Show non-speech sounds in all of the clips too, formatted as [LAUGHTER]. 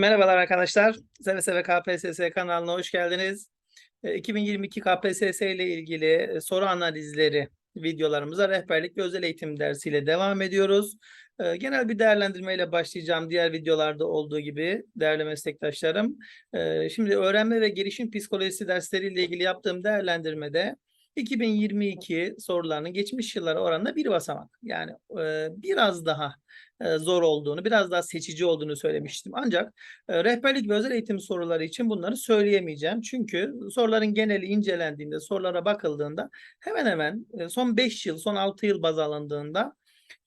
Merhabalar arkadaşlar. Seve Seve KPSS kanalına hoş geldiniz. E, 2022 KPSS ile ilgili e, soru analizleri videolarımıza rehberlik ve özel eğitim dersiyle devam ediyoruz. E, Genel bir değerlendirmeyle başlayacağım diğer videolarda olduğu gibi değerli meslektaşlarım. E, Şimdi öğrenme ve gelişim psikolojisi dersleriyle ilgili yaptığım değerlendirmede 2022 sorularının geçmiş yıllara oranla bir basamak yani e, biraz daha zor olduğunu, biraz daha seçici olduğunu söylemiştim. Ancak e, rehberlik ve özel eğitim soruları için bunları söyleyemeyeceğim. Çünkü soruların geneli incelendiğinde, sorulara bakıldığında hemen hemen e, son 5 yıl, son 6 yıl baz alındığında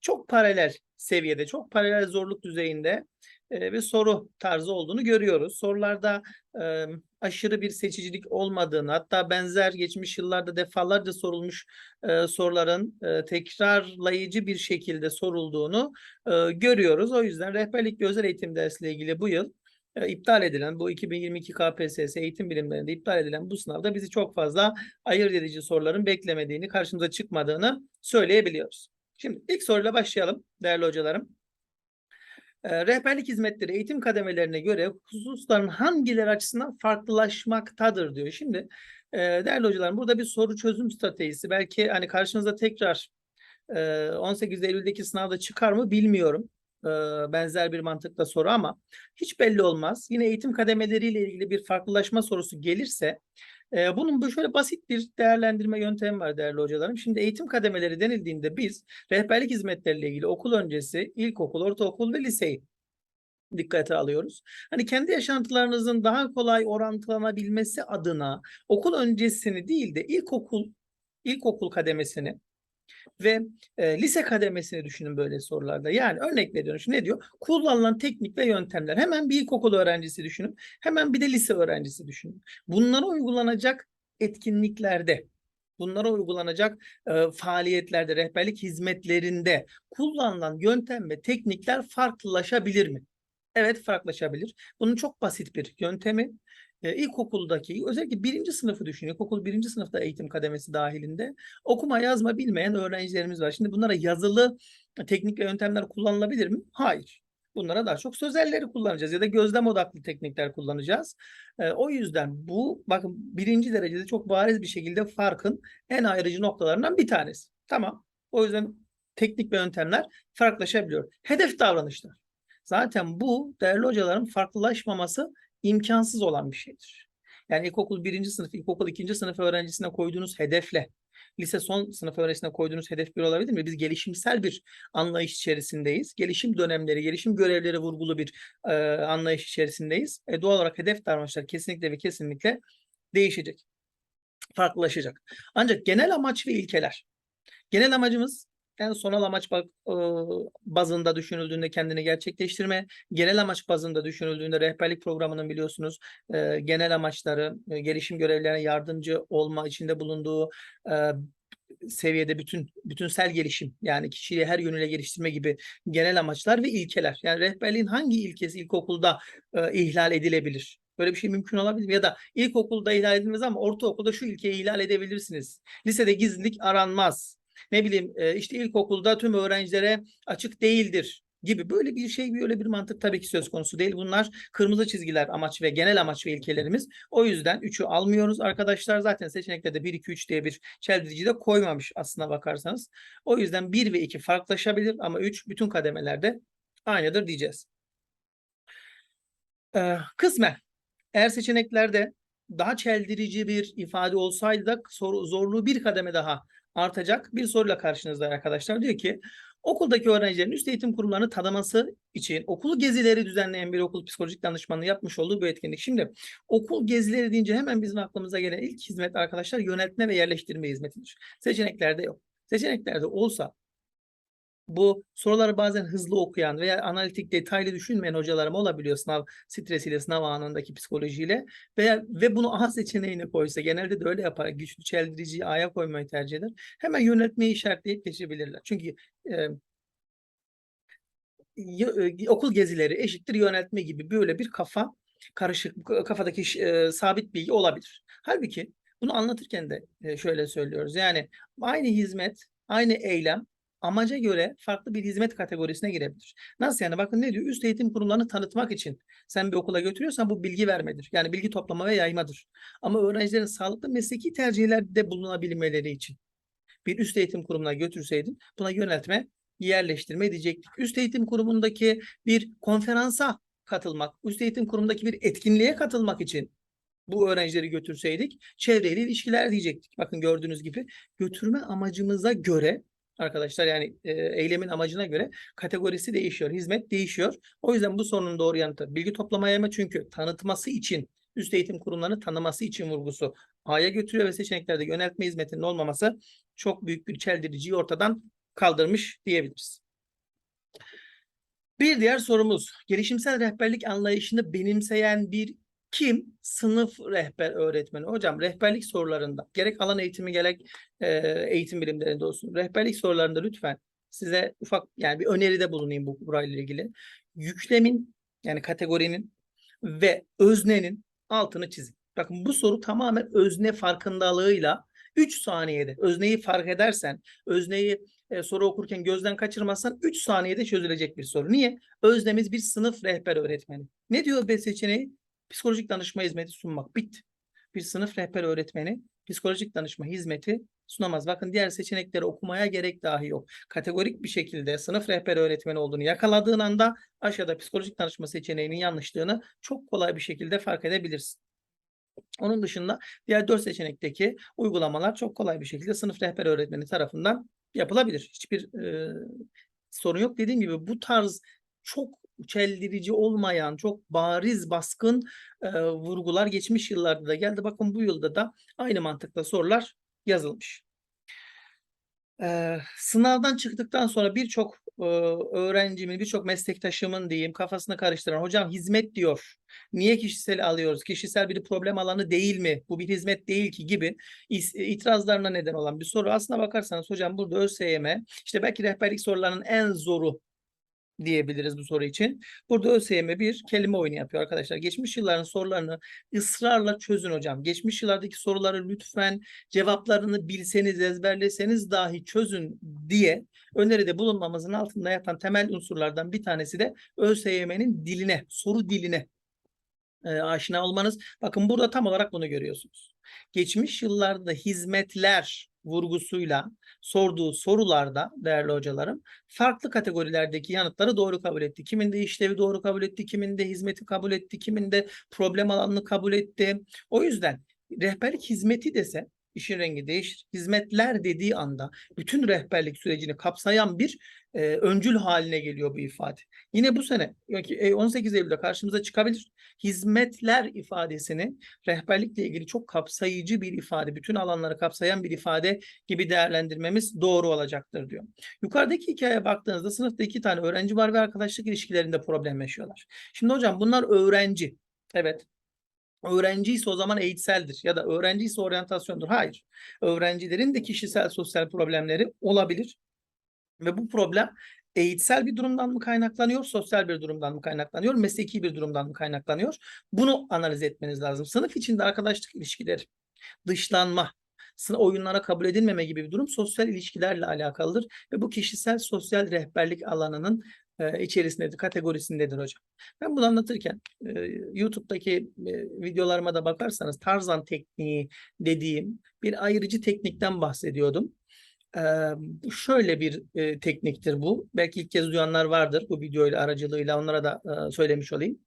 çok paralel seviyede, çok paralel zorluk düzeyinde e, ve soru tarzı olduğunu görüyoruz. Sorularda e, aşırı bir seçicilik olmadığını, hatta benzer geçmiş yıllarda defalarca sorulmuş e, soruların e, tekrarlayıcı bir şekilde sorulduğunu e, görüyoruz. O yüzden rehberlik ve özel eğitim dersiyle ilgili bu yıl e, iptal edilen bu 2022 KPSS eğitim bilimlerinde iptal edilen bu sınavda bizi çok fazla ayırt edici soruların beklemediğini, karşımıza çıkmadığını söyleyebiliyoruz. Şimdi ilk soruyla başlayalım değerli hocalarım. E, rehberlik hizmetleri eğitim kademelerine göre hususların hangileri açısından farklılaşmaktadır diyor. Şimdi e, değerli hocalarım burada bir soru çözüm stratejisi belki hani karşınıza tekrar e, 18 Eylül'deki sınavda çıkar mı bilmiyorum. E, benzer bir mantıkta soru ama hiç belli olmaz. Yine eğitim kademeleriyle ilgili bir farklılaşma sorusu gelirse e, bunun bu şöyle basit bir değerlendirme yöntemi var değerli hocalarım. Şimdi eğitim kademeleri denildiğinde biz rehberlik hizmetleriyle ilgili okul öncesi, ilkokul, ortaokul ve liseyi dikkate alıyoruz. Hani kendi yaşantılarınızın daha kolay orantılanabilmesi adına okul öncesini değil de ilkokul ilkokul kademesini ve e, lise kademesini düşünün böyle sorularda. Yani örnek veriyorum. Ne diyor? Kullanılan teknik ve yöntemler. Hemen bir ilkokul öğrencisi düşünün. Hemen bir de lise öğrencisi düşünün. Bunlara uygulanacak etkinliklerde, bunlara uygulanacak e, faaliyetlerde, rehberlik hizmetlerinde kullanılan yöntem ve teknikler farklılaşabilir mi? Evet farklılaşabilir. Bunun çok basit bir yöntemi e, ilkokuldaki özellikle birinci sınıfı düşün. İlkokul birinci sınıfta eğitim kademesi dahilinde okuma yazma bilmeyen öğrencilerimiz var. Şimdi bunlara yazılı teknik ve yöntemler kullanılabilir mi? Hayır. Bunlara daha çok sözelleri kullanacağız ya da gözlem odaklı teknikler kullanacağız. E, o yüzden bu bakın birinci derecede çok bariz bir şekilde farkın en ayrıcı noktalarından bir tanesi. Tamam. O yüzden teknik ve yöntemler farklılaşabiliyor. Hedef davranışlar. Zaten bu değerli hocaların farklılaşmaması imkansız olan bir şeydir. Yani ilkokul birinci sınıf, ilkokul ikinci sınıf öğrencisine koyduğunuz hedefle lise son sınıf öğrencisine koyduğunuz hedef bir olabilir mi? Biz gelişimsel bir anlayış içerisindeyiz. Gelişim dönemleri, gelişim görevleri vurgulu bir e, anlayış içerisindeyiz. E, doğal olarak hedef davranışlar kesinlikle ve kesinlikle değişecek. Farklılaşacak. Ancak genel amaç ve ilkeler. Genel amacımız en sonal amaç e, bazında düşünüldüğünde kendini gerçekleştirme, genel amaç bazında düşünüldüğünde rehberlik programının biliyorsunuz e, genel amaçları, e, gelişim görevlerine yardımcı olma içinde bulunduğu seviyede bütün bütünsel gelişim yani kişiyi her yönüyle geliştirme gibi genel amaçlar ve ilkeler. Yani rehberliğin hangi ilkesi ilkokulda ihlal edilebilir? Böyle bir şey mümkün olabilir mi? Ya da ilkokulda ihlal edilmez ama ortaokulda şu ilkeyi ihlal edebilirsiniz. Lisede gizlilik aranmaz ne bileyim e, işte ilkokulda tüm öğrencilere açık değildir gibi böyle bir şey böyle bir mantık tabii ki söz konusu değil. Bunlar kırmızı çizgiler amaç ve genel amaç ve ilkelerimiz. O yüzden 3'ü almıyoruz arkadaşlar. Zaten seçeneklerde 1 2 3 diye bir çeldirici de koymamış aslına bakarsanız. O yüzden 1 ve 2 farklılaşabilir ama 3 bütün kademelerde aynıdır diyeceğiz. Ee, kısmen eğer seçeneklerde daha çeldirici bir ifade olsaydı da soru, zorluğu bir kademe daha artacak bir soruyla karşınızda arkadaşlar. Diyor ki okuldaki öğrencilerin üst eğitim kurumlarını tanıması için okul gezileri düzenleyen bir okul psikolojik danışmanlığı yapmış olduğu bu etkinlik. Şimdi okul gezileri deyince hemen bizim aklımıza gelen ilk hizmet arkadaşlar yönetme ve yerleştirme hizmetidir. Seçeneklerde yok. Seçeneklerde olsa bu soruları bazen hızlı okuyan veya analitik detaylı düşünmeyen hocalarım olabiliyor sınav stresiyle, sınav anındaki psikolojiyle veya ve bunu A seçeneğine koysa genelde de öyle yapar. Güçlü çeldiriciyi A'ya koymayı tercih eder. Hemen yönetmeyi işaretleyip geçebilirler. Çünkü e, okul gezileri eşittir yönetme gibi böyle bir kafa karışık kafadaki e, sabit bilgi olabilir. Halbuki bunu anlatırken de e, şöyle söylüyoruz. Yani aynı hizmet, aynı eylem amaca göre farklı bir hizmet kategorisine girebilir. Nasıl yani? Bakın ne diyor? Üst eğitim kurumlarını tanıtmak için sen bir okula götürüyorsan bu bilgi vermedir. Yani bilgi toplama ve yaymadır. Ama öğrencilerin sağlıklı mesleki tercihlerde bulunabilmeleri için bir üst eğitim kurumuna götürseydin buna yöneltme, yerleştirme diyecektik. Üst eğitim kurumundaki bir konferansa katılmak, üst eğitim kurumundaki bir etkinliğe katılmak için bu öğrencileri götürseydik çevreyle ilişkiler diyecektik. Bakın gördüğünüz gibi götürme amacımıza göre arkadaşlar yani e, eylemin amacına göre kategorisi değişiyor, hizmet değişiyor. O yüzden bu sorunun doğru yanıtı bilgi toplamaya mı? Çünkü tanıtması için üst eğitim kurumlarını tanıması için vurgusu A'ya götürüyor ve seçeneklerde yöneltme hizmetinin olmaması çok büyük bir çeldiriciyi ortadan kaldırmış diyebiliriz. Bir diğer sorumuz gelişimsel rehberlik anlayışını benimseyen bir kim? Sınıf rehber öğretmeni. Hocam rehberlik sorularında gerek alan eğitimi gerek e, eğitim bilimlerinde olsun. Rehberlik sorularında lütfen size ufak yani bir öneride bulunayım bu burayla ilgili. Yüklemin yani kategorinin ve öznenin altını çizin. Bakın bu soru tamamen özne farkındalığıyla 3 saniyede özneyi fark edersen, özneyi e, soru okurken gözden kaçırmazsan 3 saniyede çözülecek bir soru. Niye? Öznemiz bir sınıf rehber öğretmeni. Ne diyor B seçeneği? Psikolojik danışma hizmeti sunmak. Bitti. Bir sınıf rehber öğretmeni psikolojik danışma hizmeti sunamaz. Bakın diğer seçenekleri okumaya gerek dahi yok. Kategorik bir şekilde sınıf rehber öğretmeni olduğunu yakaladığın anda aşağıda psikolojik danışma seçeneğinin yanlışlığını çok kolay bir şekilde fark edebilirsin. Onun dışında diğer dört seçenekteki uygulamalar çok kolay bir şekilde sınıf rehber öğretmeni tarafından yapılabilir. Hiçbir e, sorun yok. Dediğim gibi bu tarz çok çeldirici olmayan, çok bariz, baskın e, vurgular geçmiş yıllarda da geldi. Bakın bu yılda da aynı mantıkla sorular yazılmış. Ee, sınavdan çıktıktan sonra birçok e, öğrencimin, birçok meslektaşımın diyeyim kafasını karıştıran hocam hizmet diyor. Niye kişisel alıyoruz? Kişisel bir problem alanı değil mi? Bu bir hizmet değil ki gibi itirazlarına neden olan bir soru. Aslına bakarsanız hocam burada ÖSYM işte belki rehberlik sorularının en zoru diyebiliriz bu soru için. Burada ÖSYM bir kelime oyunu yapıyor arkadaşlar. Geçmiş yılların sorularını ısrarla çözün hocam. Geçmiş yıllardaki soruları lütfen cevaplarını bilseniz, ezberleseniz dahi çözün diye öneride bulunmamızın altında yatan temel unsurlardan bir tanesi de ÖSYM'nin diline, soru diline e, aşina olmanız. Bakın burada tam olarak bunu görüyorsunuz. Geçmiş yıllarda hizmetler vurgusuyla sorduğu sorularda değerli hocalarım farklı kategorilerdeki yanıtları doğru kabul etti. Kiminde işlevi doğru kabul etti, kiminde hizmeti kabul etti, kiminde problem alanını kabul etti. O yüzden rehberlik hizmeti dese işin rengi değişir. Hizmetler dediği anda bütün rehberlik sürecini kapsayan bir e, öncül haline geliyor bu ifade. Yine bu sene 18 Eylül'de karşımıza çıkabilir. Hizmetler ifadesini rehberlikle ilgili çok kapsayıcı bir ifade, bütün alanları kapsayan bir ifade gibi değerlendirmemiz doğru olacaktır diyor. Yukarıdaki hikayeye baktığınızda sınıfta iki tane öğrenci var ve arkadaşlık ilişkilerinde problem yaşıyorlar. Şimdi hocam bunlar öğrenci. Evet öğrenci ise o zaman eğitseldir ya da öğrenci ise oryantasyondur. Hayır. Öğrencilerin de kişisel sosyal problemleri olabilir. Ve bu problem eğitsel bir durumdan mı kaynaklanıyor, sosyal bir durumdan mı kaynaklanıyor, mesleki bir durumdan mı kaynaklanıyor? Bunu analiz etmeniz lazım. Sınıf içinde arkadaşlık ilişkileri, dışlanma, oyunlara kabul edilmeme gibi bir durum sosyal ilişkilerle alakalıdır ve bu kişisel sosyal rehberlik alanının e, içerisindedir, kategorisindedir hocam. Ben bunu anlatırken e, YouTube'daki e, videolarıma da bakarsanız Tarzan tekniği dediğim bir ayırıcı teknikten bahsediyordum. E, şöyle bir tekniktir bu. Belki ilk kez duyanlar vardır bu videoyla aracılığıyla onlara da söylemiş olayım.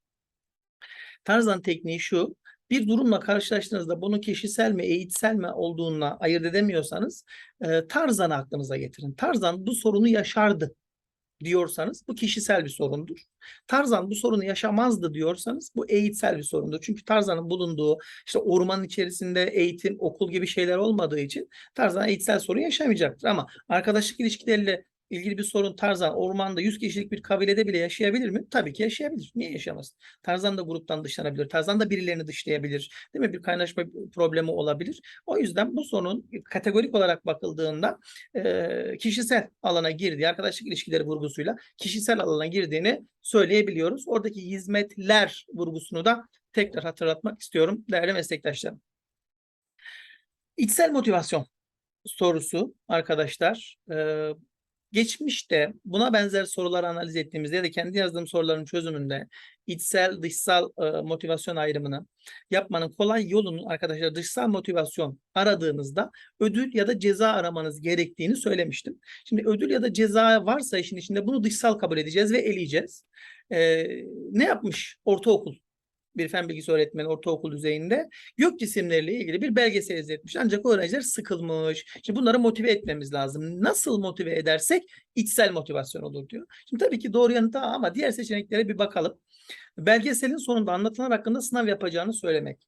Tarzan tekniği şu. Bir durumla karşılaştığınızda bunu kişisel mi, eğitsel mi olduğuna ayırt edemiyorsanız Tarzan'ı aklınıza getirin. Tarzan bu sorunu yaşardı diyorsanız bu kişisel bir sorundur. Tarzan bu sorunu yaşamazdı diyorsanız bu eğitsel bir sorundur. Çünkü Tarzan'ın bulunduğu işte ormanın içerisinde eğitim, okul gibi şeyler olmadığı için Tarzan eğitsel sorun yaşamayacaktır. Ama arkadaşlık ilişkileriyle ilgili bir sorun Tarzan ormanda 100 kişilik bir kabilede bile yaşayabilir mi? Tabii ki yaşayabilir. Niye yaşamaz? Tarzan da gruptan dışlanabilir. Tarzan da birilerini dışlayabilir. Değil mi? Bir kaynaşma problemi olabilir. O yüzden bu sorunun kategorik olarak bakıldığında kişisel alana girdiği, arkadaşlık ilişkileri vurgusuyla kişisel alana girdiğini söyleyebiliyoruz. Oradaki hizmetler vurgusunu da tekrar hatırlatmak istiyorum değerli meslektaşlarım. İçsel motivasyon sorusu arkadaşlar. E, Geçmişte buna benzer soruları analiz ettiğimizde ya da kendi yazdığım soruların çözümünde içsel dışsal e, motivasyon ayrımını yapmanın kolay yolunun arkadaşlar dışsal motivasyon aradığınızda ödül ya da ceza aramanız gerektiğini söylemiştim. Şimdi ödül ya da ceza varsa işin içinde bunu dışsal kabul edeceğiz ve eleyeceğiz. E, ne yapmış ortaokul bir fen bilgisi öğretmeni ortaokul düzeyinde gök cisimleriyle ilgili bir belgesel izletmiş. Ancak öğrenciler sıkılmış. Şimdi bunları motive etmemiz lazım. Nasıl motive edersek içsel motivasyon olur diyor. Şimdi tabii ki doğru yanıt ama diğer seçeneklere bir bakalım. Belgeselin sonunda anlatılan hakkında sınav yapacağını söylemek.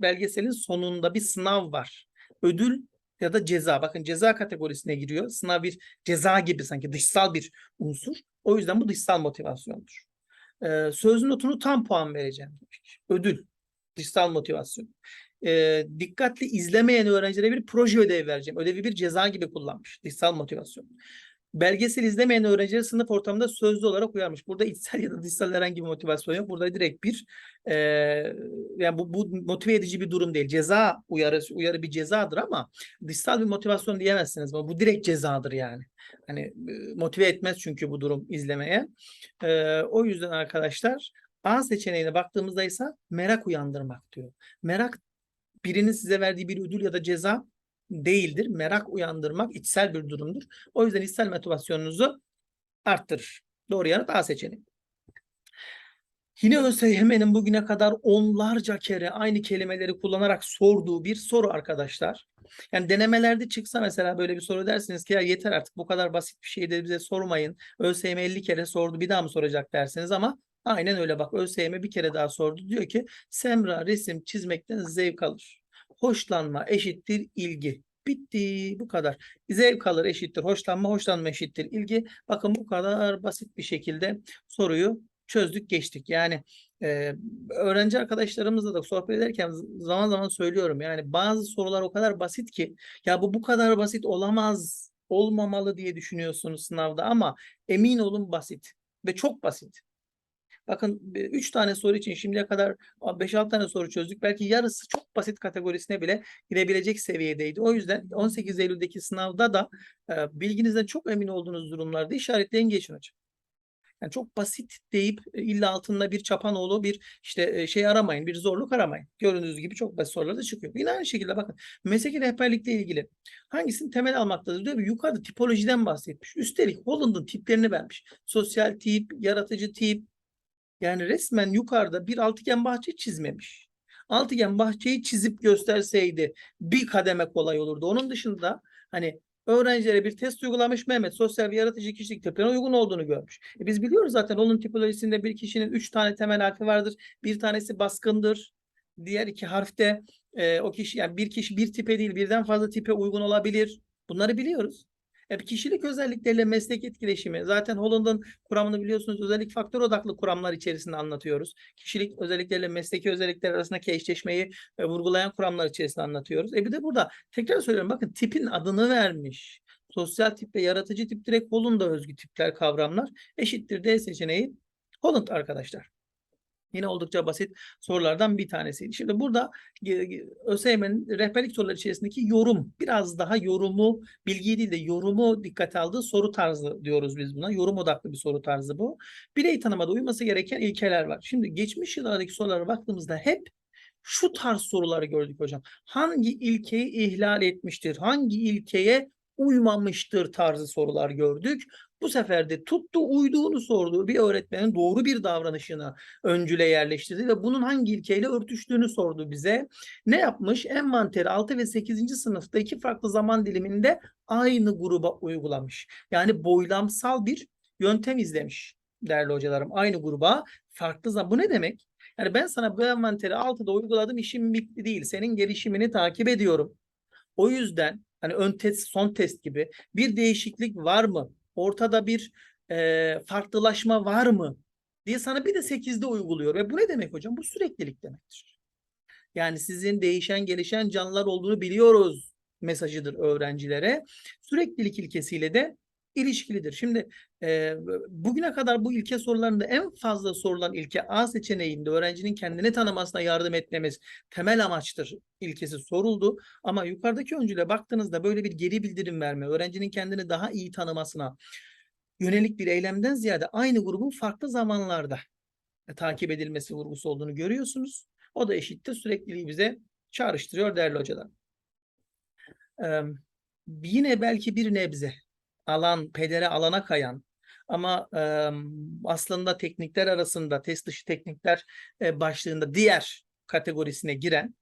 Belgeselin sonunda bir sınav var. Ödül ya da ceza. Bakın ceza kategorisine giriyor. Sınav bir ceza gibi sanki dışsal bir unsur. O yüzden bu dışsal motivasyondur. Ee, söz notunu tam puan vereceğim. Ödül. Dışsal motivasyon. Ee, dikkatli izlemeyen öğrencilere bir proje ödevi vereceğim. Ödevi bir ceza gibi kullanmış. Dışsal motivasyon. Belgesel izlemeyen öğrenciler sınıf ortamında sözlü olarak uyarmış. Burada içsel ya da dışsal herhangi bir motivasyon yok. Burada direkt bir e, yani bu, bu motive edici bir durum değil. Ceza uyarı, uyarı bir cezadır ama dışsal bir motivasyon diyemezsiniz. Bu, bu direkt cezadır yani. Hani motive etmez çünkü bu durum izlemeye. E, o yüzden arkadaşlar A seçeneğine baktığımızda ise merak uyandırmak diyor. Merak birinin size verdiği bir ödül ya da ceza değildir. Merak uyandırmak içsel bir durumdur. O yüzden içsel motivasyonunuzu arttırır. Doğru yanıt A seçeneği. Yine ÖSYM'nin bugüne kadar onlarca kere aynı kelimeleri kullanarak sorduğu bir soru arkadaşlar. Yani denemelerde çıksa mesela böyle bir soru dersiniz ki ya yeter artık bu kadar basit bir şeyi de bize sormayın. ÖSYM 50 kere sordu bir daha mı soracak dersiniz ama aynen öyle bak ÖSYM bir kere daha sordu. Diyor ki Semra resim çizmekten zevk alır. Hoşlanma eşittir ilgi. Bitti bu kadar. Zevk alır eşittir hoşlanma, hoşlanma eşittir ilgi. Bakın bu kadar basit bir şekilde soruyu çözdük geçtik. Yani e, öğrenci arkadaşlarımızla da sohbet ederken zaman zaman söylüyorum. Yani bazı sorular o kadar basit ki ya bu bu kadar basit olamaz, olmamalı diye düşünüyorsunuz sınavda ama emin olun basit ve çok basit. Bakın 3 tane soru için şimdiye kadar 5-6 tane soru çözdük. Belki yarısı çok basit kategorisine bile girebilecek seviyedeydi. O yüzden 18 Eylül'deki sınavda da e, bilginizden çok emin olduğunuz durumlarda işaretleyin geçin hocam. Yani çok basit deyip e, illa altında bir çapanoğlu bir işte e, şey aramayın, bir zorluk aramayın. Gördüğünüz gibi çok basit sorular da çıkıyor. Yine aynı şekilde bakın mesleki rehberlikle ilgili hangisini temel almaktadır diyor. Yukarıda tipolojiden bahsetmiş. Üstelik Holland'ın tiplerini vermiş. Sosyal tip, yaratıcı tip, yani resmen yukarıda bir altıgen bahçe çizmemiş. Altıgen bahçeyi çizip gösterseydi bir kademe kolay olurdu. Onun dışında hani öğrencilere bir test uygulamış Mehmet sosyal ve yaratıcı kişilik tiplerine uygun olduğunu görmüş. E biz biliyoruz zaten onun tipolojisinde bir kişinin üç tane temel harfi vardır. Bir tanesi baskındır. Diğer iki harfte e, o kişi yani bir kişi bir tipe değil birden fazla tipe uygun olabilir. Bunları biliyoruz. E, kişilik özellikleriyle meslek etkileşimi. Zaten Holland'ın kuramını biliyorsunuz özellik faktör odaklı kuramlar içerisinde anlatıyoruz. Kişilik özellikleriyle mesleki özellikler arasındaki eşleşmeyi e, vurgulayan kuramlar içerisinde anlatıyoruz. E bir de burada tekrar söylüyorum bakın tipin adını vermiş. Sosyal tip ve yaratıcı tip direkt Holland'a özgü tipler kavramlar. Eşittir D seçeneği Holland arkadaşlar. Yine oldukça basit sorulardan bir tanesiydi. Şimdi burada ÖSYM'nin rehberlik soruları içerisindeki yorum, biraz daha yorumu, bilgiyi değil de yorumu dikkate aldığı soru tarzı diyoruz biz buna. Yorum odaklı bir soru tarzı bu. Birey tanımada uyması gereken ilkeler var. Şimdi geçmiş yıllardaki sorulara baktığımızda hep şu tarz soruları gördük hocam. Hangi ilkeyi ihlal etmiştir? Hangi ilkeye uymamıştır tarzı sorular gördük. Bu sefer de tuttu uyduğunu sorduğu bir öğretmenin doğru bir davranışını öncüle yerleştirdi ve bunun hangi ilkeyle örtüştüğünü sordu bize. Ne yapmış? Envanteri 6 ve 8. sınıfta iki farklı zaman diliminde aynı gruba uygulamış. Yani boylamsal bir yöntem izlemiş değerli hocalarım. Aynı gruba farklı zaman. Bu ne demek? Yani ben sana bu envanteri 6'da uyguladım işim bitti değil. Senin gelişimini takip ediyorum. O yüzden hani ön test son test gibi bir değişiklik var mı? ortada bir e, farklılaşma var mı diye sana bir de 8'de uyguluyor. Ve bu ne demek hocam? Bu süreklilik demektir. Yani sizin değişen gelişen canlılar olduğunu biliyoruz mesajıdır öğrencilere. Süreklilik ilkesiyle de ilişkilidir. Şimdi e, bugüne kadar bu ilke sorularında en fazla sorulan ilke A seçeneğinde öğrencinin kendini tanımasına yardım etmemiz temel amaçtır ilkesi soruldu. Ama yukarıdaki öncüle baktığınızda böyle bir geri bildirim verme, öğrencinin kendini daha iyi tanımasına yönelik bir eylemden ziyade aynı grubun farklı zamanlarda e, takip edilmesi vurgusu olduğunu görüyorsunuz. O da eşittir sürekliliği bize çağrıştırıyor değerli hocalar. Ee, yine belki bir nebze alan, pedere alana kayan ama e, aslında teknikler arasında test dışı teknikler e, başlığında diğer kategorisine giren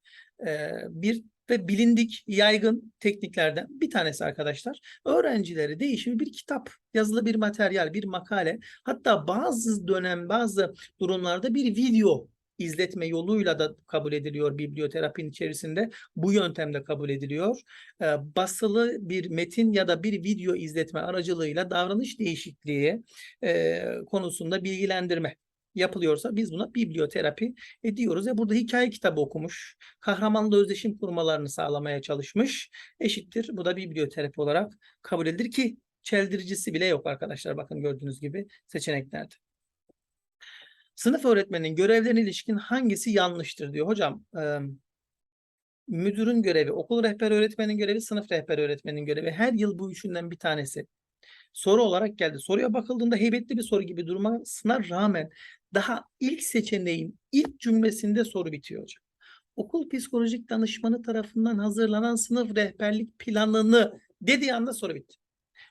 e, bir ve bilindik yaygın tekniklerden bir tanesi arkadaşlar. Öğrencileri değişimi bir kitap, yazılı bir materyal, bir makale hatta bazı dönem bazı durumlarda bir video izletme yoluyla da kabul ediliyor biblioterapinin içerisinde. Bu yöntemde kabul ediliyor. Ee, basılı bir metin ya da bir video izletme aracılığıyla davranış değişikliği e, konusunda bilgilendirme yapılıyorsa biz buna biblioterapi ediyoruz. Ve burada hikaye kitabı okumuş, kahramanla özdeşim kurmalarını sağlamaya çalışmış. Eşittir. Bu da biblioterapi olarak kabul edilir ki çeldiricisi bile yok arkadaşlar. Bakın gördüğünüz gibi seçeneklerde. Sınıf öğretmeninin görevlerine ilişkin hangisi yanlıştır diyor. Hocam e, müdürün görevi, okul rehber öğretmenin görevi, sınıf rehber öğretmenin görevi. Her yıl bu üçünden bir tanesi soru olarak geldi. Soruya bakıldığında heybetli bir soru gibi durmasına rağmen daha ilk seçeneğin ilk cümlesinde soru bitiyor hocam. Okul psikolojik danışmanı tarafından hazırlanan sınıf rehberlik planını dediği anda soru bitti.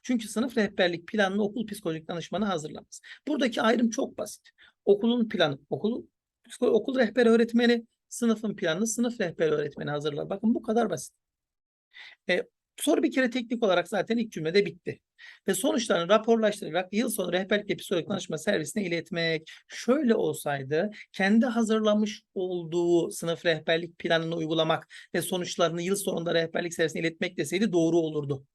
Çünkü sınıf rehberlik planını okul psikolojik danışmanı hazırlamaz. Buradaki ayrım çok basit. Okulun planı, okul, okul rehber öğretmeni sınıfın planını sınıf rehber öğretmeni hazırlar. Bakın bu kadar basit. E, soru bir kere teknik olarak zaten ilk cümlede bitti. Ve sonuçlarını raporlaştırarak yıl sonu rehberlik ve psikolojik danışma servisine iletmek. Şöyle olsaydı kendi hazırlamış olduğu sınıf rehberlik planını uygulamak ve sonuçlarını yıl sonunda rehberlik servisine iletmek deseydi doğru olurdu.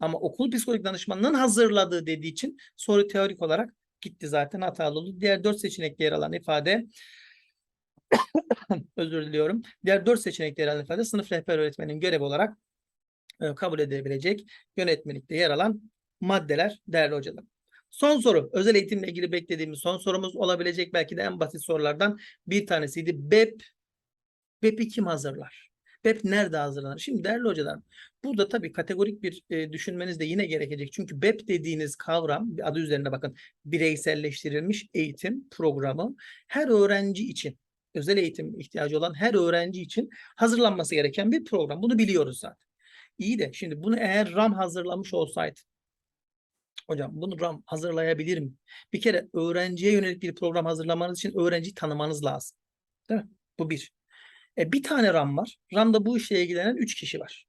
Ama okul psikolojik danışmanının hazırladığı dediği için soru teorik olarak gitti zaten hatalı oldu. Diğer dört seçenekte yer alan ifade [COUGHS] özür diliyorum. Diğer dört seçenekte yer alan ifade sınıf rehber öğretmenin görevi olarak e, kabul edilebilecek yönetmelikte yer alan maddeler değerli hocalarım. Son soru. Özel eğitimle ilgili beklediğimiz son sorumuz olabilecek belki de en basit sorulardan bir tanesiydi. BEP BEP'i kim hazırlar? BEP nerede hazırlanır? Şimdi değerli hocalar burada tabii kategorik bir e, düşünmeniz de yine gerekecek. Çünkü BEP dediğiniz kavram adı üzerinde bakın bireyselleştirilmiş eğitim programı her öğrenci için özel eğitim ihtiyacı olan her öğrenci için hazırlanması gereken bir program. Bunu biliyoruz zaten. İyi de şimdi bunu eğer RAM hazırlamış olsaydı Hocam bunu RAM hazırlayabilir mi? Bir kere öğrenciye yönelik bir program hazırlamanız için öğrenciyi tanımanız lazım. Değil mi? Bu bir. E, bir tane RAM var. RAM'da bu işle ilgilenen 3 kişi var.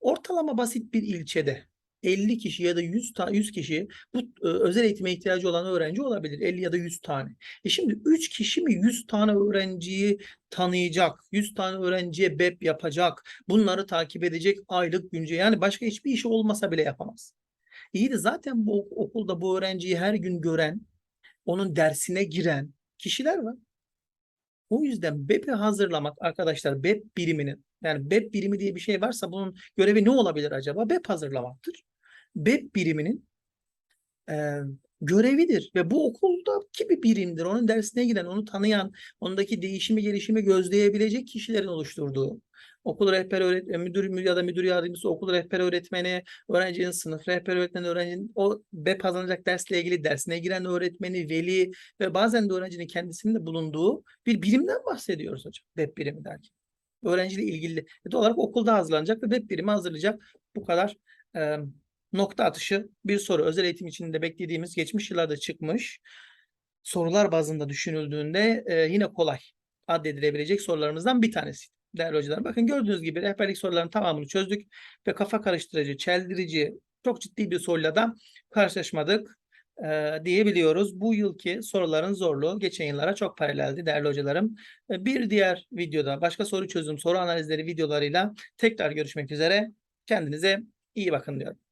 Ortalama basit bir ilçede 50 kişi ya da 100 tane 100 kişi bu e, özel eğitime ihtiyacı olan öğrenci olabilir. 50 ya da 100 tane. E şimdi 3 kişi mi 100 tane öğrenciyi tanıyacak, 100 tane öğrenciye BEP yapacak, bunları takip edecek aylık günce yani başka hiçbir işi olmasa bile yapamaz. İyi de zaten bu okulda bu öğrenciyi her gün gören, onun dersine giren kişiler var. O yüzden BEP'i hazırlamak arkadaşlar BEP biriminin yani BEP birimi diye bir şey varsa bunun görevi ne olabilir acaba? BEP hazırlamaktır. BEP biriminin e, görevidir ve bu okuldaki bir birimdir. Onun dersine giren, onu tanıyan, ondaki değişimi, gelişimi gözleyebilecek kişilerin oluşturduğu okul rehber öğretmeni, müdür ya da müdür yardımcısı, okul rehber öğretmeni, öğrencinin sınıf rehber öğretmeni, öğrencinin o BEP kazanacak dersle ilgili dersine giren öğretmeni, veli ve bazen de öğrencinin kendisinin de bulunduğu bir birimden bahsediyoruz hocam. BEP birimi derken. Öğrenciyle ilgili. Doğal olarak okulda hazırlanacak ve BEP birimi hazırlayacak. Bu kadar e, nokta atışı bir soru. Özel eğitim içinde beklediğimiz geçmiş yıllarda çıkmış sorular bazında düşünüldüğünde e, yine kolay addedilebilecek sorularımızdan bir tanesi değerli hocalar. Bakın gördüğünüz gibi rehberlik sorularının tamamını çözdük ve kafa karıştırıcı, çeldirici, çok ciddi bir soruyla da karşılaşmadık e, diyebiliyoruz. Bu yılki soruların zorluğu geçen yıllara çok paraleldi değerli hocalarım. E, bir diğer videoda başka soru çözüm, soru analizleri videolarıyla tekrar görüşmek üzere. Kendinize iyi bakın diyorum.